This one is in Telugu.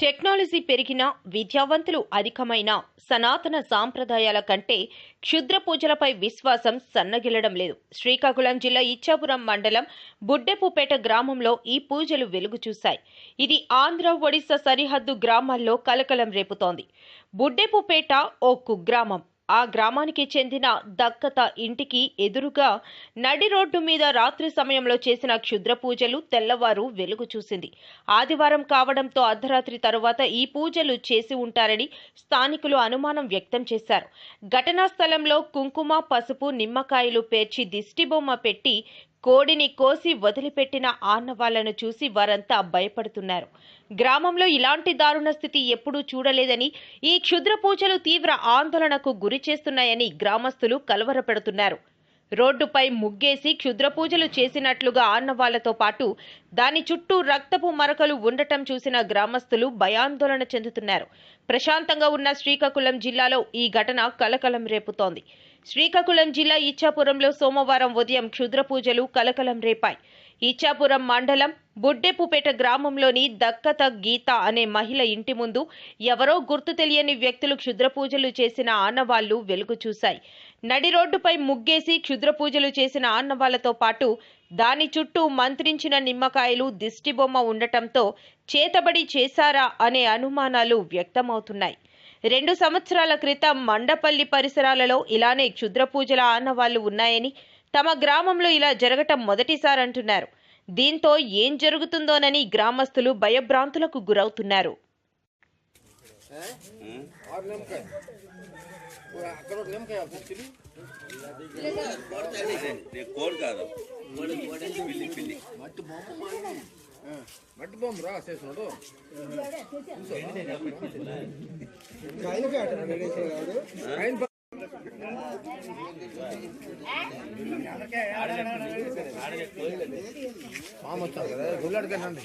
టెక్నాలజీ పెరిగిన విద్యావంతులు అధికమైన సనాతన సాంప్రదాయాల కంటే క్షుద్ర పూజలపై విశ్వాసం సన్నగిల్లడం లేదు. శ్రీకాకుళం జిల్లా ఇచ్చాపురం మండలం బుడ్డెపుపేట గ్రామంలో ఈ పూజలు వెలుగు చూశాయి. ఇది ఆంధ్ర ఒడిశా సరిహద్దు గ్రామాల్లో కలకలం రేపుతోంది. బుడ్డెపుపేట ఓ కుగ్రామం. ఆ గ్రామానికి చెందిన దక్కత ఇంటికి ఎదురుగా నడి రోడ్డు మీద రాత్రి సమయంలో చేసిన క్షుద్ర పూజలు తెల్లవారు వెలుగు చూసింది. ఆదివారం కావడంతో అర్ధరాత్రి తరువాత ఈ పూజలు చేసి ఉంటారని స్థానికులు అనుమానం వ్యక్తం చేశారు. ఘటనా స్థలంలో కుంకుమ పసుపు నిమ్మకాయలు పేర్చి దిష్టిబొమ్మ పెట్టి కోడిని కోసి వదిలిపెట్టిన ఆనవాళ్ళను చూసి వారంతా భయపడుతున్నారు. గ్రామంలో ఇలాంటి దారుణ స్థితి ఎప్పుడూ చూడలేదని ఈ క్షుద్ర పూజలు తీవ్ర ఆందోళనకు గురి చేస్తున్నాయని గ్రామస్తులు కలవరపెడుతున్నారు. రోడ్డుపై ముగ్గేసి క్షుద్ర పూజలు చేసినట్లుగా ఆనవాళ్ళతో పాటు దాని చుట్టూ రక్తపు మరకలు ఉండటం చూసిన గ్రామస్తులు భయాందోళన చెందుతున్నారు. ప్రశాంతంగా ఉన్న శ్రీకాకుళం జిల్లాలో ఈ ఘటన కలకలం రేపుతోంది. శ్రీకాకుళం జిల్లా ఇచ్చాపురంలో సోమవారం ఉదయం క్షుద్ర పూజలు కలకలం రేపాయి. ఇచ్చాపురం మండలం బుడ్డెపుపేట గ్రామంలోని దక్కత గీత అనే మహిళ ఇంటి ముందు ఎవరో గుర్తు తెలియని వ్యక్తులు క్షుద్ర పూజలు చేసిన ఆనవాళ్ళు వెలుగు చూశాయి. నడి రోడ్డుపై ముగ్గేసి క్షుద్ర పూజలు చేసిన ఆన్నవాళ్ళతో పాటు దాని చుట్టూ మంత్రించిన నిమ్మకాయలు దిష్టిబొమ్మ ఉండటంతో చేతబడి చేశారా అనే అనుమానాలు వ్యక్తమవుతున్నాయి. రెండు సంవత్సరాల క్రితం మండపల్లి పరిసరాలలో ఇలానే క్షుద్ర పూజల ఆన్నవాళ్ళు ఉన్నాయని తమ గ్రామంలో ఇలా జరగటం మొదటిసారంటున్నారు. దీంతో ఏం జరుగుతుందోనని గ్రామస్తులు భయభ్రాంతులకు గురవుతున్నారు. ఆరు నిమ్మకాయ అక్కడ ఒక నిమ్మకాయ తిరిగి నేను కోడి కాదు. పిల్లి పిల్లి మట్టి బొమ్మ మట్టి బొమ్మ రా చేసినాడు ఆయన ప- మామ వచ్చారు కదా గుళ్ళడికేనండి